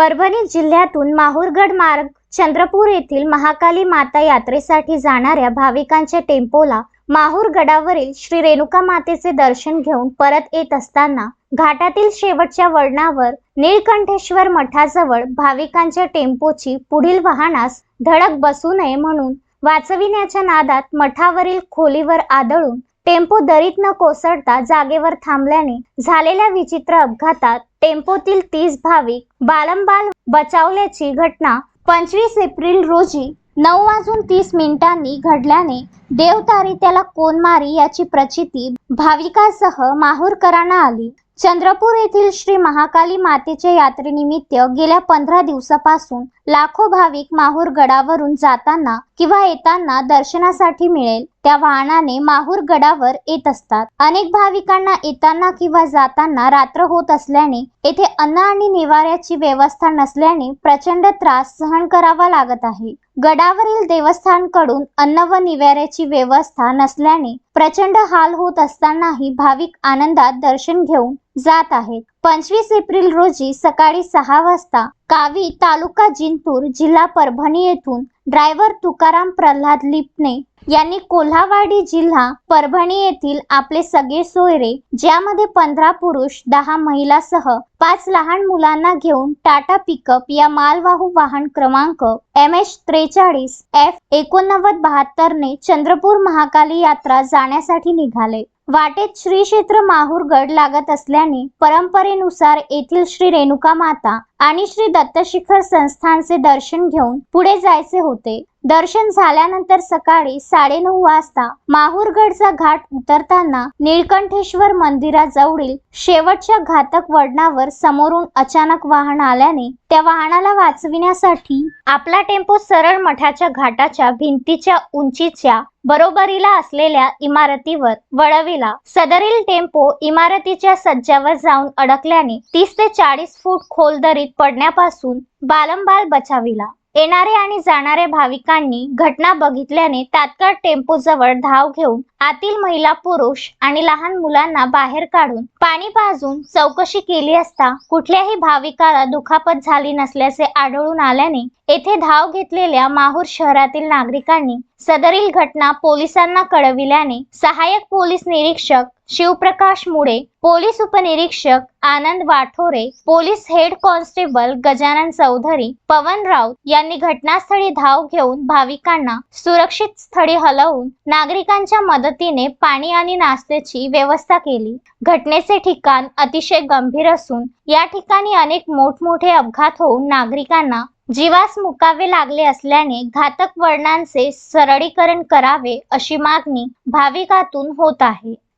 परभणी जिल्ह्यातून माहूरगड मार्ग चंद्रपूर येथील महाकाली माता यात्रेसाठी जाणाऱ्या भाविकांच्या टेम्पोला माहूरगडावरील श्री रेणुका मातेचे दर्शन घेऊन परत येत असताना घाटातील शेवटच्या वळणावर नीळकंठेश्वर मठाजवळ भाविकांच्या टेम्पोची पुढील वाहनास धडक बसू नये म्हणून वाचविण्याच्या नादात मठावरील खोलीवर आदळून टेम्पो दरीत न कोसळता जागेवर थांबल्याने झालेल्या विचित्र अपघातात टेम्पोतील तीस भाविक बालंबाल बचावल्याची घटना पंचवीस एप्रिल रोजी नऊ वाजून तीस मिनिटांनी घडल्याने देवतारी त्याला कोण मारी याची प्रचिती भाविकासह माहूरकरांना आली. चंद्रपूर येथील श्री महाकाली मातेच्या यात्रेनिमित्त गेल्या पंधरा दिवसापासून लाखो भाविक माहूर गडावरून जाताना किंवा येताना दर्शनासाठी मिळेल. त्या वाहनाने माहूर गडावर येत असतात. अनेक भाविकांना येताना किंवा जाताना रात्र होत असल्याने येथे अन्न आणि निवाऱ्याची व्यवस्था नसल्याने प्रचंड त्रास सहन करावा लागत आहे. गडावरील देवस्थानकडून अन्न व निवाऱ्याची व्यवस्था नसल्याने प्रचंड हाल होत असतानाही भाविक आनंदात दर्शन घेऊन जात आहेत पंचवीस एप्रिल रोजी सकाळी सहा वाजता कावी तालुका जिंतूर जिल्हा परभणी येथून ड्रायव्हर तुकाराम प्रल्हाद लिपणे यांनी कोल्हावाडी जिल्हा परभणी येथील आपले सगळे सोयरे ज्यामध्ये पंधरा पुरुष दहा महिलासह पाच लहान मुलांना घेऊन टाटा पिकअप या मालवाहू वाहन क्रमांक एम एच त्रेचाळीस एफ एकोणनव्वद बहात्तरने चंद्रपूर महाकाली यात्रा जाण्यासाठी निघाले. वाटेत श्री क्षेत्र माहूरगड लागत असल्याने परंपरेनुसार येथील श्री रेणुका माता आणि श्री दत्तशिखर संस्थानचे दर्शन घेऊन पुढे जायचे होते. दर्शन झाल्यानंतर सकाळी साडेनऊ वाजता माहूरगडचा घाट उतरताना निळकंठेश्वर मंदिराजवळील शेवटच्या घातक वळणावर समोरून अचानक वाहन आल्याने त्या वाहनाला वाचविण्यासाठी आपला टेम्पो सरळ मठाच्या घाटाच्या भिंतीच्या उंचीच्या बरोबरीला असलेल्या इमारतीवर वळविला. सदरील टेम्पो इमारतीच्या सज्जावर जाऊन अडकल्याने तीस ते चाळीस फूट खोल दरीत पडण्यापासून बालंबाल बचाविला. येणारे आणि जाणारे भाविकांनी घटना बघितल्याने तात्काळ टेम्पो जवळ धाव घेऊन आतील महिला पुरुष आणि लहान मुलांना बाहेर काढून पाणी पाजून चौकशी केली असता कुठल्याही भाविकाला दुखापत झाली नसल्याचे आढळून आल्याने येथे धाव घेतलेल्या माहूर शहरातील नागरिकांनी सदरील घटना पोलिसांना कळविल्याने सहाय्यक पोलीस निरीक्षक शिवप्रकाश मुळे पोलीस उपनिरीक्षक Anand Wathore police head constable Gajanan Chaudhari Pawan Raut यांनी घटनास्थळी धाव घेऊन भाविकांना सुरक्षित स्थळी हलवून नागरिकांच्या मदतीने पाणी आणि नाश्त्याची व्यवस्था केली. घटनेचे ठिकाण अतिशय गंभीर असून या ठिकाणी अनेक मोठमोठे अपघात होऊन नागरिकांना जीवास मुकावे लागले असल्याने घातक वर्णांचे सरळीकरण करावे अशी मागणी भाविकातून होत आहे.